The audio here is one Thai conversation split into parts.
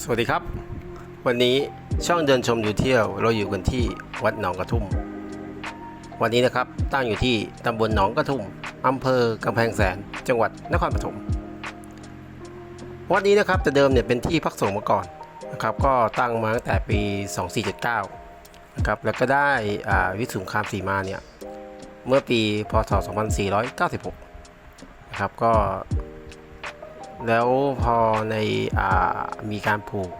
สวัสดีครับ วันนี้ช่องเดินชมอยู่เที่ยวเราอยู่กันที่วัดหนองกระทุ่ม วันนี้นะครับตั้งอยู่ที่ตำบลหนองกระทุ่มอำเภอกำแพงแสน จังหวัดนครปฐมวัดนี้นะครับแต่เดิมเนี่ยเป็นที่พักสงฆ์มาก่อนนะครับก็ตั้งมาตั้งแต่ปี 2479นะครับแล้วก็ได้อาวิสุงคามสีมาเนี่ยเมื่อปีพศ 2496นะครับก็ แล้วพอในอมีการผูก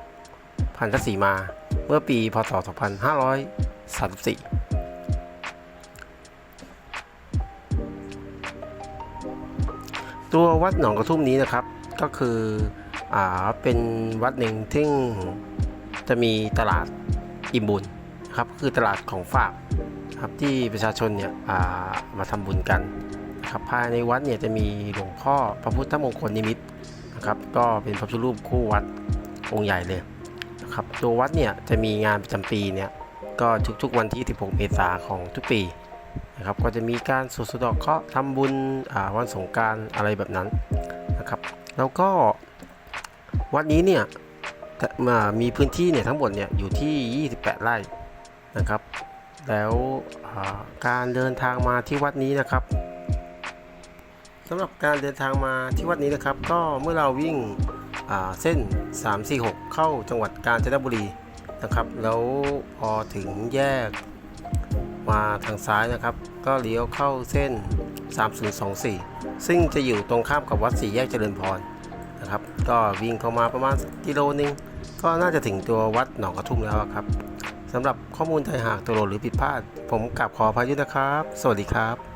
พันธสีมาเมื่อปีพศ 2534ตัววัดหนองกระทุ่มนี้นะครับก็คืออ่าเป็นวัดหนึ่งที่จะมีตลาดอิ่มบุญครับคือตลาดของฝากครับที่ประชาชนเนี่ยามาทำบุญกันนะครับภายในวัดเนี่ยจะมีหลวงพ่อพระพุทธมงคลนิมิต นะครับ ก็เป็นพระพุทธรูปคู่วัดองค์ใหญ่เลยนะครับตัววัดเนี่ยจะมีงานประจำปีเนี่ยก็ทุกๆวันที่ 16 เมษายนของทุกปีนะครับ ก็จะมีการสวดสดอกเคราะห์ทำบุญวันสงการอะไรแบบนั้นนะครับ แล้วก็วัดนี้เนี่ยมามีพื้นที่เนี่ยทั้งหมดเนี่ยอยู่ที่ 28 ไร่นะครับ แล้วการเดินทางมาที่วัดนี้นะครับำหรับการเดินทางมาที่วัดนี้นะครับ ก็เมื่อเราวิ่งเส้น 346 เข้าจังหวัดกาญจนบุรีนะครับ แล้วพอถึงแยกมาทางซ้ายนะครับ ก็เลี้ยวเข้าเส้น 3024 ซึ่งจะอยู่ตรงข้ามกับวัดสี่แยกเจริญพรนะครับ ก็วิ่งเข้ามาประมาณกิโลนึง ก็น่าจะถึงตัววัดหนองกระทุ่มแล้วครับสำหรับข้อมูลไทยหากตัวหลดหรือผิดพลาด ผมกลับขออภัยด้วยนะครับ สวัสดีครับ